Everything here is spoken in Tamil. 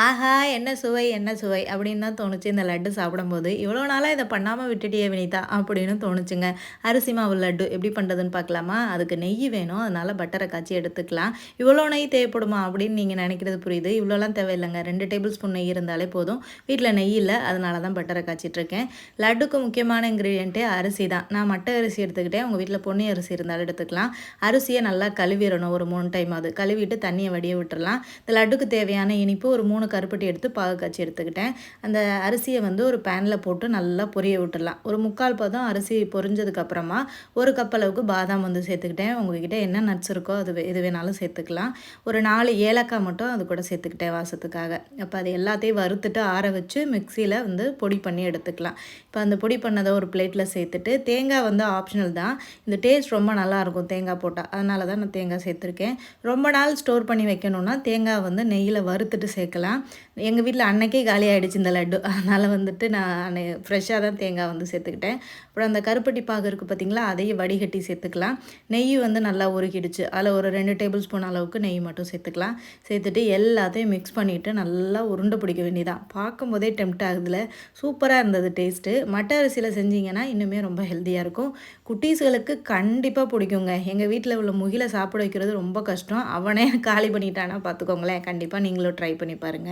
ஆஹா! என்ன சுவை, என்ன சுவை அப்படின்னு தான் தோணுச்சு இந்த லட்டு சாப்பிடும்போது. இவ்வளோ நாளாக இதை பண்ணாமல் விட்டுட்டியே வினிதா அப்படின்னு தோணுச்சுங்க. அரிசி மாவு லட்டு எப்படி பண்ணுறதுன்னு பார்க்கலாமா? அதுக்கு நெய் வேணும். அதனால பட்டரை காய்ச்சி எடுத்துக்கலாம். இவ்வளோ நெய் தேவைப்படுமா அப்படின்னு நீங்கள் நினைக்கிறது புரியுது. இவ்வளோலாம் தேவையில்லைங்க. ரெண்டு டேபிள் ஸ்பூன் நெய் இருந்தாலே போதும். வீட்டில் நெய் இல்லை அதனால தான் பட்டரை காய்ச்சிட்ருக்கேன் லட்டுக்கு முக்கியமான இன்க்ரீடியன்ட்டே அரிசி தான். நான் மட்டை அரிசி எடுத்துக்கிட்டேன். உங்கள் வீட்டில் பொன்னி அரிசி இருந்தாலும் எடுத்துக்கலாம். அரிசியை நல்லா கழுவிடணும் ஒரு மூணு டைம் அது கழுவிட்டு தண்ணியை வடிய விட்டுறலாம். இந்த லட்டுக்கு தேவையான இனிப்பு ஒரு மூணு கருப்பட்டி எடுத்து பாகு காய்ச்சி எடுத்துக்கிட்டேன். அந்த அரிசியை வந்து ஒரு பேனில் போட்டு நல்லா பொரிய விட்டுடலாம் ஒரு 3/4 பதம் அரிசி பொரிஞ்சதுக்கப்புறமா ஒரு கப் அளவுக்கு பாதாம் வந்து சேர்த்துக்கிட்டேன். உங்ககிட்ட என்ன நட்ஸ் இருக்கோ அது எது வேணாலும் சேர்த்துக்கலாம். ஒரு நாலு ஏலக்காய் மட்டும் அது கூட சேர்த்துக்கிட்டேன் வாசத்துக்காக. அப்போ அது எல்லாத்தையும் வறுத்துட்டு ஆற வச்சு மிக்சியில் வந்து பொடி பண்ணி எடுத்துக்கலாம். இப்போ அந்த பொடி பண்ணதை ஒரு பிளேட்டில் சேர்த்துட்டு தேங்காய் வந்து ஆப்ஷனல் தான். இந்த டேஸ்ட் ரொம்ப நல்லாயிருக்கும் தேங்காய் போட்டால் அதனால தான் நான் தேங்காய் சேர்த்துருக்கேன். ரொம்ப நாள் ஸ்டோர் பண்ணி வைக்கணும்னா தேங்காய் வந்து நெய்யில் வறுத்துட்டு சேர்க்கலாம். எங்கள் வீட்டில் அன்னைக்கே காலி இந்த லட்டு. அதனால் வந்துட்டு நான் ஃப்ரெஷ்ஷாக தான் தேங்காய் வந்து சேர்த்துக்கிட்டேன். அப்புறம் அந்த கருப்பட்டி பாகு இருக்குது பார்த்தீங்களா, அதையும் வடிகட்டி சேர்த்துக்கலாம். நெய் வந்து நல்லா உருகிடுச்சு. அதில் ஒரு ரெண்டு டேபிள் ஸ்பூன் அளவுக்கு நெய் மட்டும் சேர்த்துக்கலாம். சேர்த்துட்டு எல்லாத்தையும் மிக்ஸ் பண்ணிவிட்டு நல்லா உருண்டை பிடிக்க வேண்டியதான். பார்க்கும்போதே டெம்ட் ஆகுதுல. சூப்பராக இருந்தது டேஸ்ட்டு. மட்டை அரிசியில் செஞ்சீங்கன்னா இன்னுமே ரொம்ப ஹெல்த்தியாக இருக்கும். குட்டீஸ்களுக்கு கண்டிப்பாக பிடிக்குங்க. எங்கள் வீட்டில் உள்ள முகில சாப்பிட வைக்கிறது ரொம்ப கஷ்டம். அவனே காலி பண்ணிட்டானா பார்த்துக்கோங்களேன். கண்டிப்பாக நீங்களும் ட்ரை பண்ணி பாருங்கள் பாருங்க.